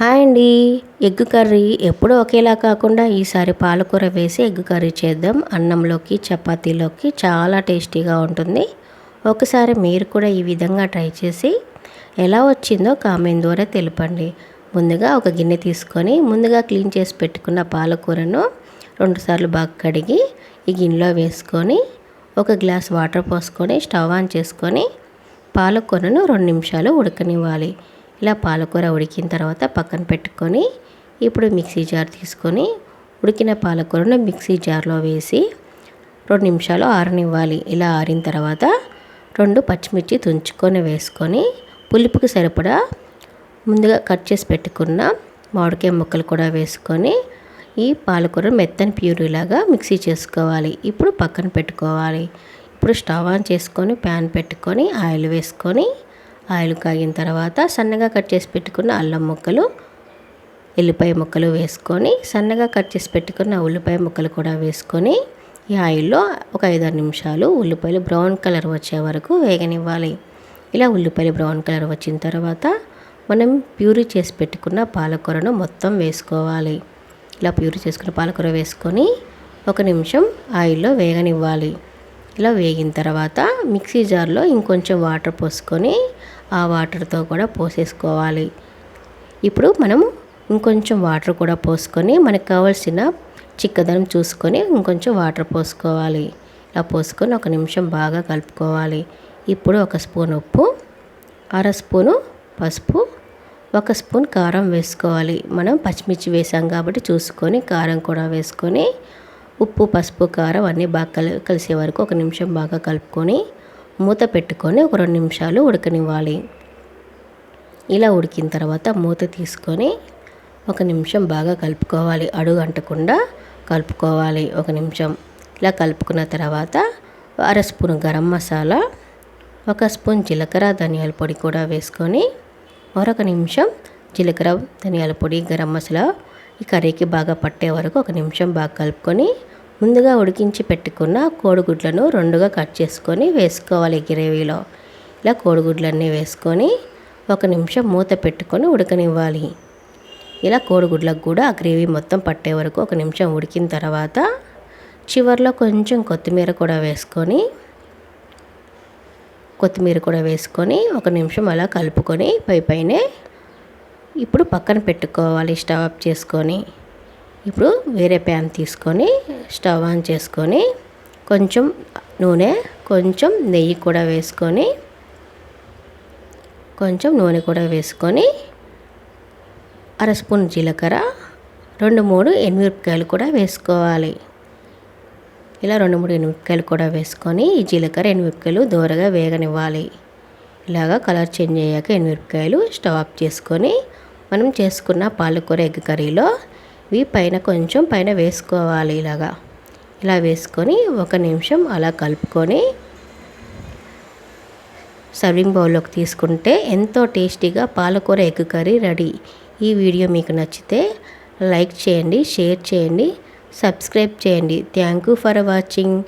Hi అండి. Egg curry ఎప్పుడూ ఒకేలా కాకుండా ఈసారి పాలకూర వేసి ఎగ్ కర్రీ చేద్దాం. అన్నంలోకి చపాతీలోకి చాలా టేస్టీగా ఉంటుంది. ఒకసారి మీరు కూడా ఈ విధంగా ట్రై చేసి ఎలా వచ్చిందో కామెంట్ ద్వారా తెలపండి. ముందుగా ఒక గిన్నె తీసుకొని ముందుగా క్లీన్ చేసి పెట్టుకున్న పాలకూరను రెండుసార్లు బాగా కడిగి ఈ గిన్నెలో వేసుకొని ఒక గ్లాస్ వాటర్ పోసుకొని స్టవ్ ఆన్ చేసుకొని పాలకూరను రెండు నిమిషాలు ఉడకనివ్వాలి. ఇలా పాలకూర ఉడికిన తర్వాత పక్కన పెట్టుకొని ఇప్పుడు మిక్సీ జార్ తీసుకొని ఉడికిన పాలకూరను మిక్సీ జార్లో వేసి రెండు నిమిషాలు ఆరనివ్వాలి. ఇలా ఆరిన తర్వాత రెండు పచ్చిమిర్చి తుంచుకొని వేసుకొని పులుపుకి సరిపడా ముందుగా కట్ చేసి పెట్టుకున్న మామిడికాయ ముక్కలు కూడా వేసుకొని ఈ పాలకూర మెత్తని ప్యూరీలాగా మిక్సీ చేసుకోవాలి. ఇప్పుడు పక్కన పెట్టుకోవాలి. ఇప్పుడు స్టవ్ ఆన్ చేసుకొని ప్యాన్ పెట్టుకొని ఆయిల్ వేసుకొని ఆయిల్ కాగిన తర్వాత సన్నగా కట్ చేసి పెట్టుకున్న అల్లం ముక్కలు ఎల్లిపాయ ముక్కలు వేసుకొని సన్నగా కట్ చేసి పెట్టుకున్న ఉల్లిపాయ ముక్కలు కూడా వేసుకొని ఈ ఆయిల్లో ఒక ఐదారు నిమిషాలు ఉల్లిపాయలు బ్రౌన్ కలర్ వచ్చే వరకు వేగనివ్వాలి. ఇలా ఉల్లిపాయలు బ్రౌన్ కలర్ వచ్చిన తర్వాత మనం ప్యూరీ చేసి పెట్టుకున్న పాలకూరను మొత్తం వేసుకోవాలి. ఇలా ప్యూరీ చేసుకున్న పాలకూర వేసుకొని ఒక నిమిషం ఆయిల్లో వేగనివ్వాలి. ఇలా వేగిన తర్వాత మిక్సీ జార్లో ఇంకొంచెం వాటర్ పోసుకొని ఆ వాటర్తో కూడా పోసేసుకోవాలి. ఇప్పుడు మనము ఇంకొంచెం వాటర్ కూడా పోసుకొని మనకు కావాల్సిన చిక్కదనం చూసుకొని ఇంకొంచెం వాటర్ పోసుకోవాలి. ఇలా పోసుకొని ఒక నిమిషం బాగా కలుపుకోవాలి. ఇప్పుడు ఒక స్పూన్ ఉప్పు అర స్పూను పసుపు ఒక స్పూన్ కారం వేసుకోవాలి. మనం పచ్చిమిర్చి వేసాం కాబట్టి చూసుకొని కారం కూడా వేసుకొని ఉప్పు పసుపు కారం అన్నీ బాగా కలి కలిసే వరకు ఒక నిమిషం బాగా కలుపుకొని మూత పెట్టుకొని ఒక రెండు నిమిషాలు ఉడకనివ్వాలి. ఇలా ఉడికిన తర్వాత మూత తీసుకొని ఒక నిమిషం బాగా కలుపుకోవాలి. అడుగు అంటకుండా కలుపుకోవాలి ఒక నిమిషం. ఇలా కలుపుకున్న తర్వాత అర స్పూన్ గరం మసాలా ఒక స్పూన్ జీలకర్ర ధనియాల పొడి కూడా వేసుకొని మరొక నిమిషం జీలకర్ర ధనియాల పొడి గరం మసాలా ఈ కర్రీకి బాగా పట్టే వరకు ఒక నిమిషం బాగా కలుపుకొని ముందుగా ఉడికించి పెట్టుకున్న కోడిగుడ్లను రెండుగా కట్ చేసుకొని వేసుకోవాలి గ్రేవీలో. ఇలా కోడిగుడ్లన్నీ వేసుకొని ఒక నిమిషం మూత పెట్టుకొని ఉడకనివ్వాలి. ఇలా కోడిగుడ్లకు కూడా ఆ గ్రేవీ మొత్తం పట్టే వరకు ఒక నిమిషం ఉడికిన తర్వాత చివరిలో కొంచెం కొత్తిమీర కూడా వేసుకొని కొత్తిమీర కూడా వేసుకొని ఒక నిమిషం అలా కలుపుకొని పై పైనే ఇప్పుడు పక్కన పెట్టుకోవాలి స్టవ్ ఆఫ్ చేసుకొని. ఇప్పుడు వేరే ప్యాన్ తీసుకొని స్టవ్ ఆన్ చేసుకొని కొంచెం నూనె కొంచెం నెయ్యి కూడా వేసుకొని కొంచెం నూనె కూడా వేసుకొని అర స్పూన్ జీలకర్ర రెండు మూడు ఎనిమిరపకాయలు కూడా వేసుకోవాలి. ఇలా రెండు మూడు ఎనిమిరపకాయలు కూడా వేసుకొని ఈ జీలకర్ర ఎనిమిరపకాయలు దూరగా వేగనివ్వాలి. ఇలాగా కలర్ చేంజ్ అయ్యాక ఎనిమిరపకాయలు స్టవ్ ఆఫ్ చేసుకొని మనం చేసుకున్న పాలకూర ఎగ్ కర్రీలో ఇవి పైన కొంచెం పైన వేసుకోవాలి ఇలాగా. ఇలా వేసుకొని ఒక నిమిషం అలా కలుపుకొని సర్వింగ్ బౌల్లోకి తీసుకుంటే ఎంతో టేస్టీగా పాలకూర ఎగ్ కర్రీ రెడీ. ఈ వీడియో మీకు నచ్చితే లైక్ చేయండి షేర్ చేయండి సబ్స్క్రైబ్ చేయండి. Thank you for watching.